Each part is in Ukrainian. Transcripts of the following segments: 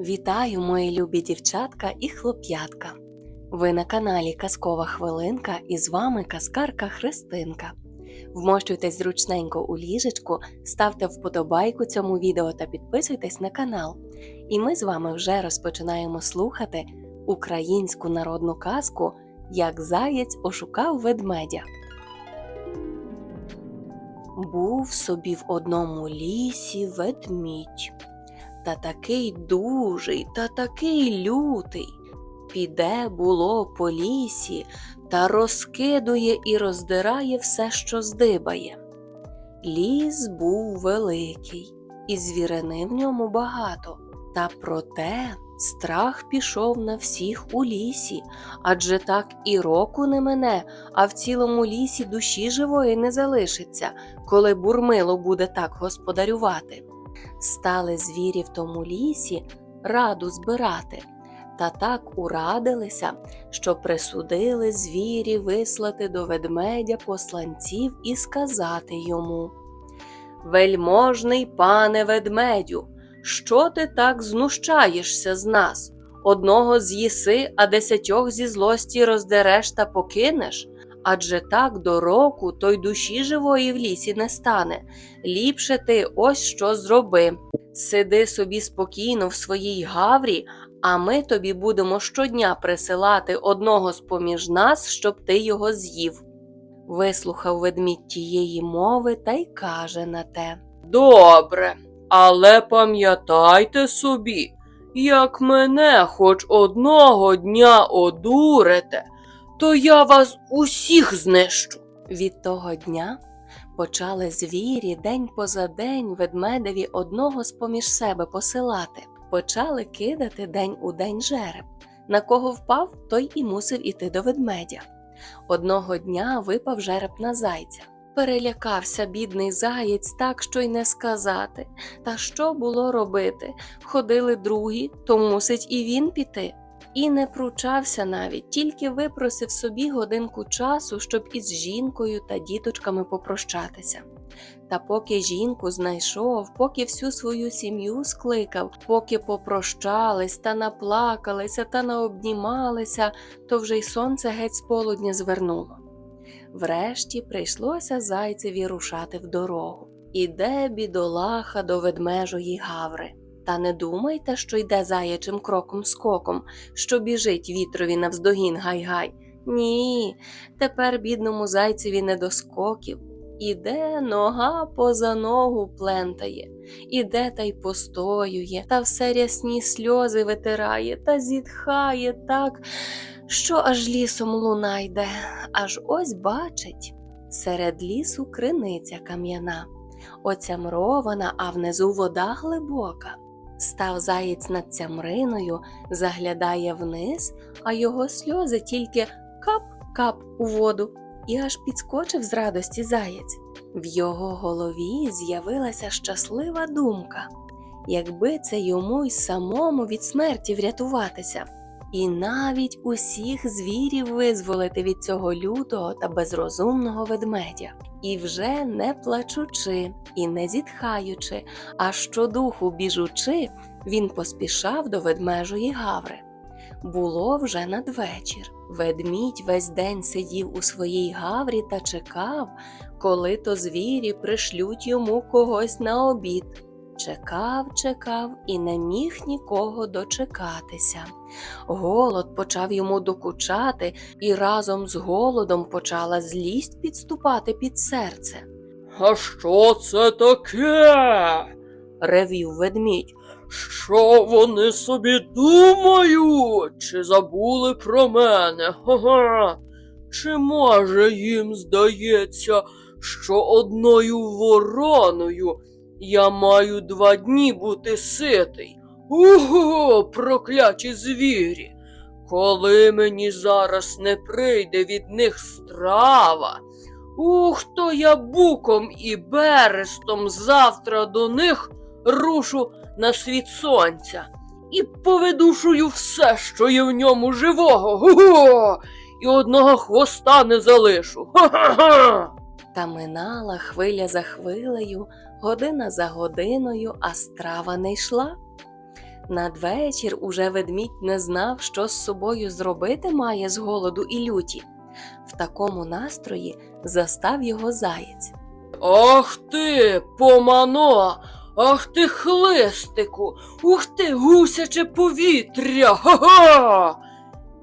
Вітаю, мої любі дівчатка і хлоп'ятка. Ви на каналі Казкова Хвилинка і з вами казкарка Христинка. Вмощуйтесь зручненько у ліжечку, ставте вподобайку цьому відео та підписуйтесь на канал. І ми з вами вже розпочинаємо слухати українську народну казку Як заєць ошукав ведмедя. Був собі в одному лісі ведмідь та такий дужий, та такий лютий. Піде було по лісі та розкидує і роздирає все, що здибає. Ліс був великий, і звірини в ньому багато, та проте страх пішов на всіх у лісі, адже так і року не мине, а в цілому лісі душі живої не залишиться, коли бурмило буде так господарювати стали звірі в тому лісі раду збирати, та так урадилися, що присудили звірі вислати до ведмедя посланців і сказати йому Вельможний пане ведмедю, що ти так знущаєшся з нас? Одного з'їси, а десятьох зі злості роздереш та покинеш? Адже так до року той душі живої в лісі не стане. Ліпше ти ось що зроби. Сиди собі спокійно в своїй гаврі, а ми тобі будемо щодня присилати одного з поміж нас, щоб ти його з'їв. Вислухав ведмідь тієї мови та й каже на те Добре, але пам'ятайте собі, як мене хоч одного дня одурите, то я вас усіх знищу. Від того дня почали звірі день поза день ведмедеві одного з поміж себе посилати, почали кидати день у день жереб. На кого впав, той і мусив іти до ведмедя. Одного дня випав жереб на зайця. Перелякався бідний заєць так, що й не сказати. Та що було робити? Ходили другі, то мусить і він піти. І не пручався навіть, тільки випросив собі годинку часу, щоб із жінкою та діточками попрощатися. Та поки жінку знайшов, поки всю свою сім'ю скликав, поки попрощались та наплакалися та наобнімалися, то вже й сонце геть з полудня звернуло. Врешті прийшлося зайцеві рушати в дорогу. Іде бідолаха до ведмежої гаври. Та не думайте, що йде заячим кроком скоком, що біжить вітрові навздогін гай-гай. Ні, тепер бідному зайцеві не до скоків. Іде нога поза ногу плентає, іде та й постоює, та все рясні сльози витирає, та зітхає так, що аж лісом луна йде, аж ось бачить серед лісу криниця кам'яна, оцямрована, а внизу вода глибока. Став заєць над цямриною, заглядає вниз, а його сльози тільки кап-кап у воду, і аж підскочив з радості заєць. В його голові з'явилася щаслива думка, якби це йому й самому від смерті врятуватися, і навіть усіх звірів визволити від цього лютого та безрозумного ведмедя. І вже не плачучи і не зітхаючи, а щодуху біжучи, він поспішав до ведмежої гаври. Було вже надвечір. Ведмідь весь день сидів у своїй гаврі та чекав, коли то звірі пришлють йому когось на обід. Чекав, чекав і не міг нікого дочекатися. Голод почав йому докучати, і разом з голодом почала злість підступати під серце. А що це таке? Ревів ведмідь. Що вони собі думають? Чи забули про мене? Ха-ха. Чи може їм здається, що одною вороною я маю два дні бути ситий? Уго, прокляті звірі! Коли мені зараз не прийде від них страва, ух, то я буком і берестом завтра до них рушу на світ сонця і повидушую все, що є в ньому живого. Го-го! І одного хвоста не залишу. Ха-ха-ха! Та минала хвиля за хвилею, година за годиною, а страва не йшла. Надвечір уже ведмідь не знав, що з собою зробити має з голоду і люті. В такому настрої застав його заєць. Ах ти, помано! Ах ти хлистику! Ух ти, гусяче повітря! Га-га!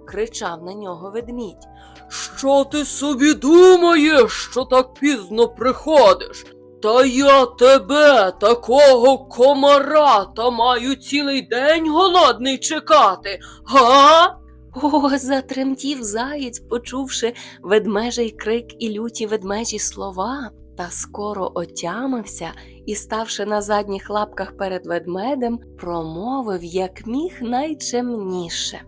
Кричав на нього ведмідь. Що ти собі думаєш, що так пізно приходиш? Та я тебе, такого комара, та маю цілий день голодний чекати, га? О, затремтів заєць, почувши ведмежий крик і люті ведмежі слова, та скоро отямився і, ставши на задніх лапках перед ведмедем, промовив, як міг найчемніше.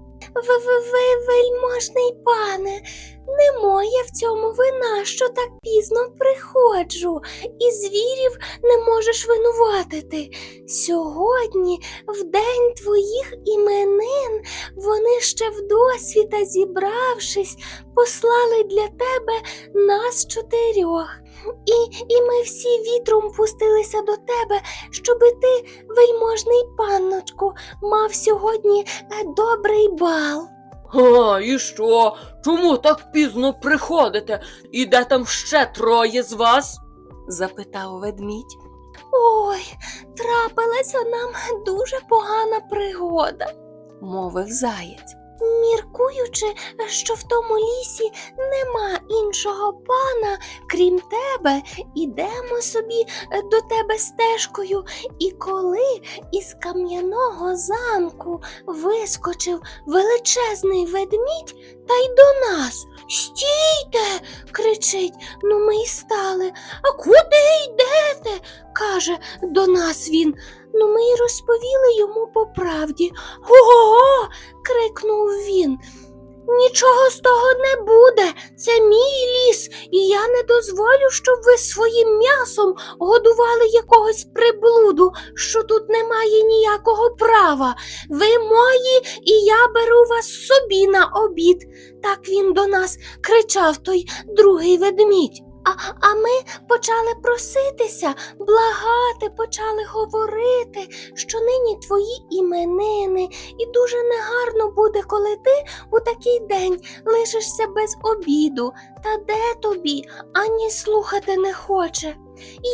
Вельможний пане, не моя в цьому вина, що так пізно приходжу, і звірів не можеш винуватити. Сьогодні, в день твоїх іменин, вони ще вдосвіта зібравшись, послали для тебе нас чотирьох. І, і ми всі вітром пустилися до тебе, щоби ти, вельможний панночку, мав сьогодні е, добрий бал. А, і що? Чому так пізно приходите? І де там ще троє з вас? запитав ведмідь. Ой, трапилася нам дуже погана пригода, мовив заєць. Міркуючи, що в тому лісі нема іншого пана, крім тебе, ідемо собі е, до тебе стежкою. І коли із кам'яного замку вискочив величезний ведмідь та й до нас. Стійте. кричить. Ну ми й стали. А куди йдете? каже до нас він. Ну ми й розповіли йому по правді. Ого. крикнув він. Нічого з того не буде. Це мій ліс, і я не дозволю, щоб ви своїм м'ясом годували якогось приблуду, що тут немає ніякого права. Ви мої, і я беру вас собі на обід. Так він до нас кричав той другий ведмідь. А, а ми почали проситися, благати, почали говорити, що нині твої іменини, і дуже негарно буде, коли ти у такий день лишишся без обіду. Та де тобі ані слухати не хоче.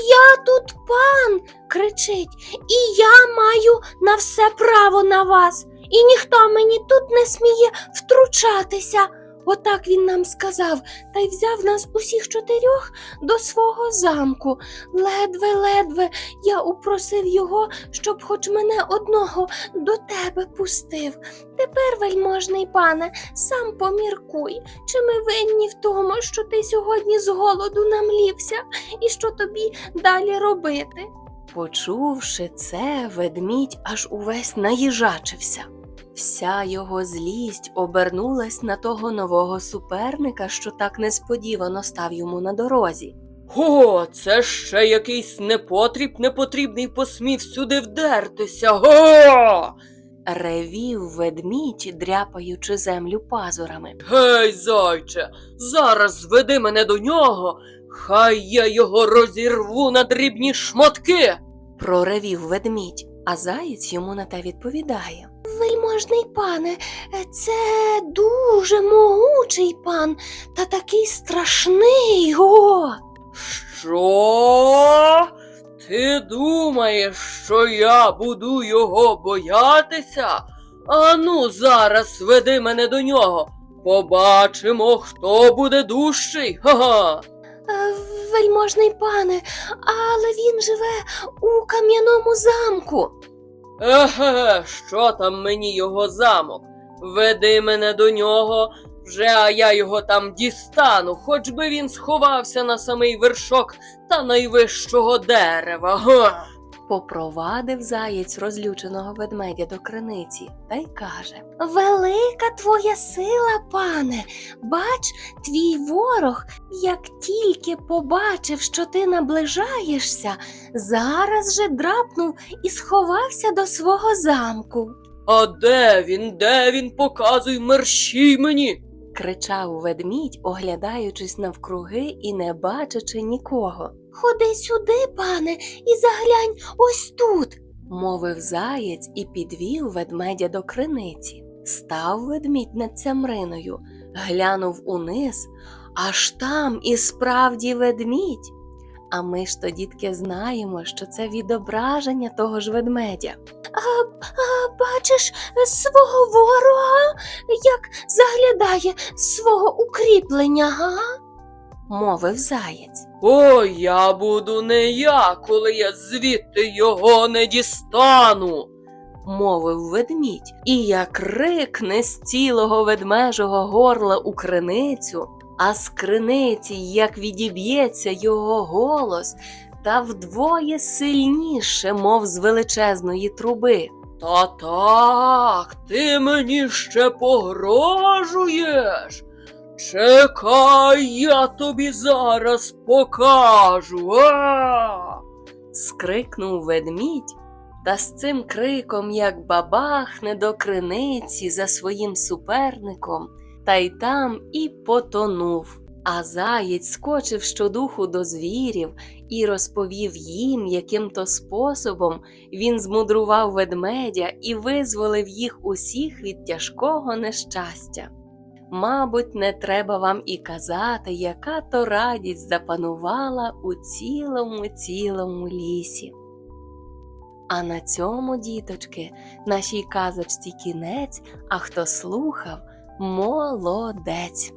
Я тут пан, кричить, і я маю на все право на вас, і ніхто мені тут не сміє втручатися. Отак він нам сказав, та й взяв нас усіх чотирьох до свого замку. Ледве-ледве я упросив його, щоб хоч мене одного до тебе пустив. Тепер, вельможний пане, сам поміркуй, чи ми винні в тому, що ти сьогодні з голоду намлівся, і що тобі далі робити. Почувши це, ведмідь аж увесь наїжачився. Вся його злість обернулась на того нового суперника, що так несподівано став йому на дорозі. О, це ще якийсь непотріб непотрібний посмів сюди вдертися. Га! Ревів ведмідь, дряпаючи землю пазурами. Гей, зайче, зараз зведи мене до нього, хай я його розірву на дрібні шматки. Проревів ведмідь, а заєць йому на те відповідає. Вельможний пане, це дуже могучий пан та такий страшний. О! Що? Ти думаєш, що я буду його боятися? Ану, зараз веди мене до нього. Побачимо, хто буде дужчий. Ха-ха. Е, Вельможний пане, але він живе у кам'яному замку. Еге, що там мені його замок? Веди мене до нього, вже а я його там дістану, хоч би він сховався на самий вершок та найвищого дерева. Га. Попровадив заєць розлюченого ведмедя до криниці та й каже Велика твоя сила, пане. Бач, твій ворог, як тільки побачив, що ти наближаєшся, зараз же драпнув і сховався до свого замку. А де він? Де він? Показуй мерщій мені. кричав ведмідь, оглядаючись навкруги і не бачачи нікого. Ходи сюди, пане, і заглянь ось тут. мовив заєць і підвів ведмедя до криниці. Став ведмідь над цямриною, глянув униз, аж там і справді ведмідь. А ми ж то, дітки, знаємо, що це відображення того ж ведмедя. А, а бачиш свого ворога, як заглядає з свого укріплення, га? Мовив заєць. О, я буду не я, коли я звідти його не дістану. мовив ведмідь, і як рикне з цілого ведмежого горла у криницю, а з криниці як відіб'ється його голос, та вдвоє сильніше, мов з величезної труби. Та так, ти мені ще погрожуєш. Чекай, я тобі зараз покажу. А! скрикнув ведмідь, та з цим криком, як бабахне до криниці за своїм суперником, та й там і потонув. А заєць скочив щодуху до звірів і розповів їм, яким то способом він змудрував ведмедя і визволив їх усіх від тяжкого нещастя. Мабуть, не треба вам і казати, яка то радість запанувала у цілому цілому лісі. А на цьому, діточки, нашій казочці кінець, а хто слухав, молодець.